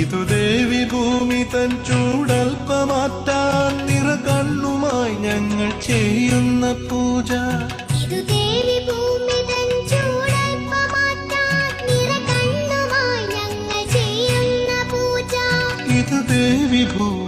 ഇതു ദേവി ഭൂമി തൻ ചൂടൽപ്പമാറ്റാൻ നിറ കണ്ണുമായി ഞങ്ങൾ ചെയ്യുന്ന പൂജ. ഇതു ദേവി ഭൂമി തൻ ചൂടൽപ്പമാറ്റാൻ നിറകണ്ണുമായി ഞങ്ങൾ ചെയ്യുന്ന പൂജ. ഇതു ദേവി ഭൂമി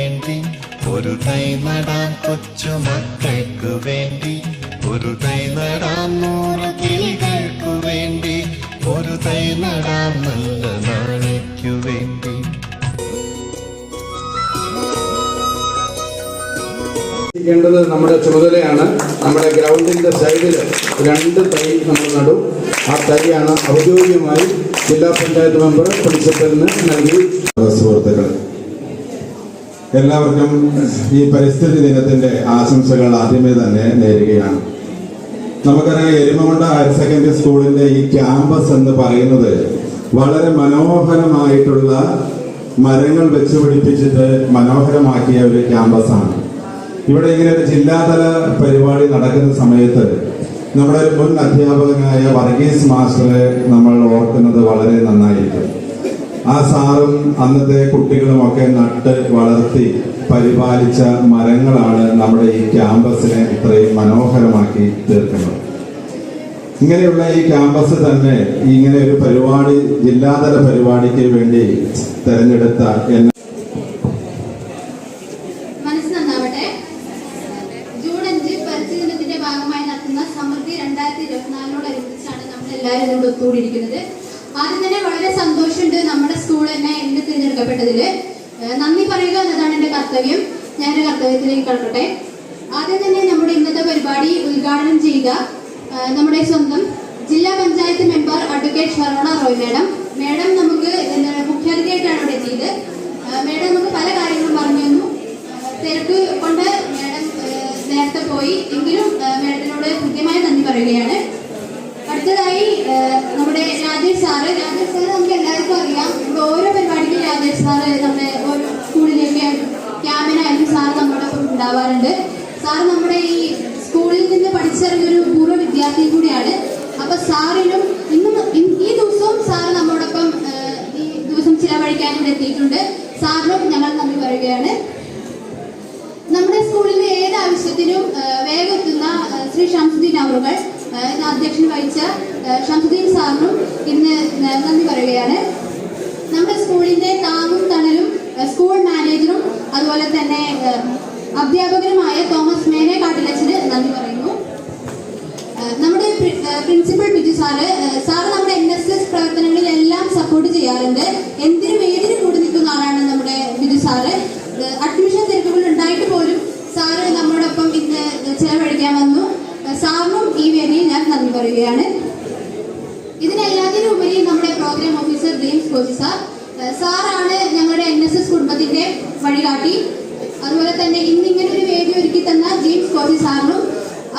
ഒരു തൈ നടാൻ കൊച്ചു മക്കൾക്കു വേണ്ടി ഒരു തൈ നടാൻ നൂറ് കിളികൾക്കു വേണ്ടി ഒരു തൈ നടാൻ നല്ല നാളേക്കു വേണ്ടി. േണ്ടത് നമ്മുടെ ചുമതലയാണ്. നമ്മുടെ ഗ്രൗണ്ടിന്റെ സൈഡിൽ രണ്ട് തൈ നമ്മൾ നടും. ആ തൈയാണ് ഔദ്യോഗികമായി ജില്ലാ പഞ്ചായത്ത് മെമ്പർ പ്രിൻസിപ്പലിന് നൽകി. സുഹൃത്തുക്കൾ എല്ലാവർക്കും ഈ പരിസ്ഥിതി ദിനത്തിന്റെ ആശംസകൾ ആദ്യമേ തന്നെ നേരുകയാണ്. നമുക്കറിയാം എരുമകൊണ്ട ഹയർ സെക്കൻഡറി സ്കൂളിന്റെ ഈ ക്യാമ്പസ് എന്ന് പറയുന്നത് വളരെ മനോഹരമായിട്ടുള്ള മരങ്ങൾ വെച്ച് പിടിപ്പിച്ചിട്ട് മനോഹരമാക്കിയ ഒരു ക്യാമ്പസാണ് ഇവിടെ ഇങ്ങനെ ഒരു ജില്ലാതല പരിപാടി നടക്കുന്ന സമയത്ത് നമ്മുടെ ഒരു മുൻ അധ്യാപകനായ വർഗീസ് മാസ്റ്ററെ നമ്മൾ ഓർക്കുന്നത് വളരെ നന്നായിരിക്കും. ആ സാറും അന്നത്തെ കുട്ടികളുമൊക്കെ നട്ട് വളർത്തി പരിപാലിച്ച മരങ്ങളാണ് നമ്മുടെ ഈ ക്യാമ്പസിനെ ഇത്രയും മനോഹരമാക്കി തീർക്കുന്നത്. ഇങ്ങനെയുള്ള ഈ ക്യാമ്പസ് തന്നെ ഇങ്ങനെ ഒരു പരിപാടി ജില്ലാതല പരിപാടിക്ക് വേണ്ടി തെരഞ്ഞെടുത്ത എന്നെ ഭാഗമായി സമൃദ്ധി നമ്മൾ എല്ലാവരും ഇവിടെ ഒത്തുകൂടിയിരിക്കുന്നത് ആദ്യം തന്നെ വളരെ സന്തോഷമുണ്ട് നമ്മുടെ സ്കൂൾ തന്നെ എന്നെ തിരഞ്ഞെടുക്കപ്പെട്ടതിൽ നന്ദി പറയുക എന്നതാണ് എന്റെ കർത്തവ്യം. ഞാൻ എന്റെ കർത്തവ്യത്തിലേക്ക് കടക്കട്ടെ. ആദ്യം തന്നെ നമ്മുടെ ഇന്നത്തെ പരിപാടി ഉദ്ഘാടനം ചെയ്യുക. നമ്മുടെ സ്വന്തം ജില്ലാ panchayat member advocate Sharona Roy madam. Madam നമുക്ക് മുഖ്യാതിഥിയായിട്ടാണ് ഇവിടെ എത്തിയത്. മാഡം നമുക്ക് പല കാര്യങ്ങളും പറഞ്ഞു തന്നു. തിരക്ക് കൊണ്ട് മാഡം നേരത്തെ പോയി. എങ്കിലും മേഡത്തിനോട് കൃത്യമായി നന്ദി പറയുകയാണ്. അടുത്തതായി നമ്മുടെ രാജേഷ് സാറ്. രാജേഷ് സാറ് നമുക്ക് എല്ലാവർക്കും അറിയാം. ഇവിടെ ഓരോ പരിപാടിക്കും രാജേഷ് സാറ് നമ്മുടെ ഓരോ സ്കൂളിലേക്ക് ക്യാമ്പിനായാലും സാറ് ഒപ്പം ഉണ്ടാവാറുണ്ട്. സാറ് നമ്മുടെ ഈ സ്കൂളിൽ നിന്ന് പഠിച്ചിറങ്ങിയൊരു പൂർവ വിദ്യാർത്ഥി കൂടിയാണ്. അപ്പൊ സാറിനും ഇന്നും ഈ ദിവസവും സാറ് നമ്മോടൊപ്പം ഈ ദിവസം ചിലവഴിക്കാൻ ഇവിടെ എത്തിയിട്ടുണ്ട്. സാറിനും ഞങ്ങൾ നമ്മൾ വരികയാണ് നമ്മുടെ സ്കൂളിലെ ഏത് ആവശ്യത്തിനും ആ, വേഗം എത്തുന്ന ശ്രീ ഷംസുദ്ദീൻ അവറുകൾ ആ, ഇന്ന് അധ്യക്ഷൻ വഹിച്ച ആ, ഷംസുദ്ദീൻ സാറിനും ഇന്ന് നന്ദി പറയുകയാണ്. നമ്മുടെ സ്കൂളിന്റെ താങ്ങും തണലും സ്കൂൾ മാനേജറും അതുപോലെ തന്നെ അധ്യാപകനുമായ തോമസ് മേനെ കാട്ടിലച്ചിന് നന്ദി പറയുന്നു. നമ്മുടെ പ്രിൻസിപ്പൽ ബിജു സാറ് സാർ നമ്മുടെ എൻ എസ് എസ് പ്രവർത്തനങ്ങളിലെല്ലാം സപ്പോർട്ട് ചെയ്യാറുണ്ട്. എന്തിനും ഏതിനും കൂടി നിൽക്കുന്ന ആളാണ് നമ്മുടെ ബിജു സാറ്. അഡ്മിഷൻ തിരക്കുകൾ ഉണ്ടായിട്ട് പോലും സാറ് നമ്മളോടൊപ്പം ഇന്ന് ചെലവഴിക്കാൻ വന്നു. സാറിനും ഈ വേദിയിൽ ഞാൻ നന്ദി പറയുകയാണ് ഇതിനെല്ലാത്തിനും ഉപരി നമ്മുടെ പ്രോഗ്രാം കോച്ചി സാർ. സാറാണ് ഞങ്ങളുടെ എൻ എസ് എസ് കുടുംബത്തിന്റെ വഴികാട്ടി. അതുപോലെ തന്നെ ഇന്ന് ഇങ്ങനെ ഒരു വേദി ഒരുക്കി തന്ന ജെയിംസ് കോച്ചി സാറിനും.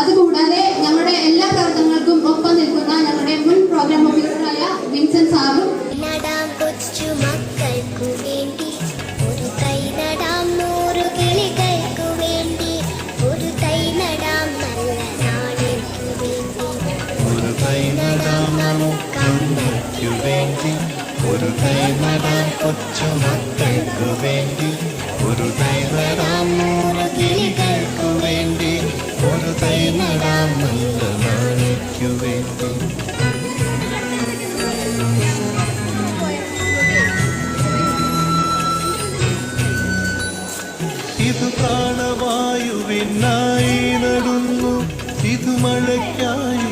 അതുകൂടാതെ ഞങ്ങളുടെ എല്ലാ പ്രവർത്തനങ്ങൾക്കും ഒപ്പം നിൽക്കുന്ന ഞങ്ങളുടെ മുൻ പ്രോഗ്രാം ഓഫീസറായ വിൻസെന്റ് സാറും. വേണ്ടി. ഒരു നടാം കൊച്ചു മക്കൾക്കു വേണ്ടി ഒരു തൈ നൂറ് കിളികൾക്കു വേണ്ടി ഒരു തൈ നല്ല നാളേക്കു വേണ്ടി. ഇത് പ്രാണവായുവിനായി നടുന്നു ഇത് മഴയ്ക്കായി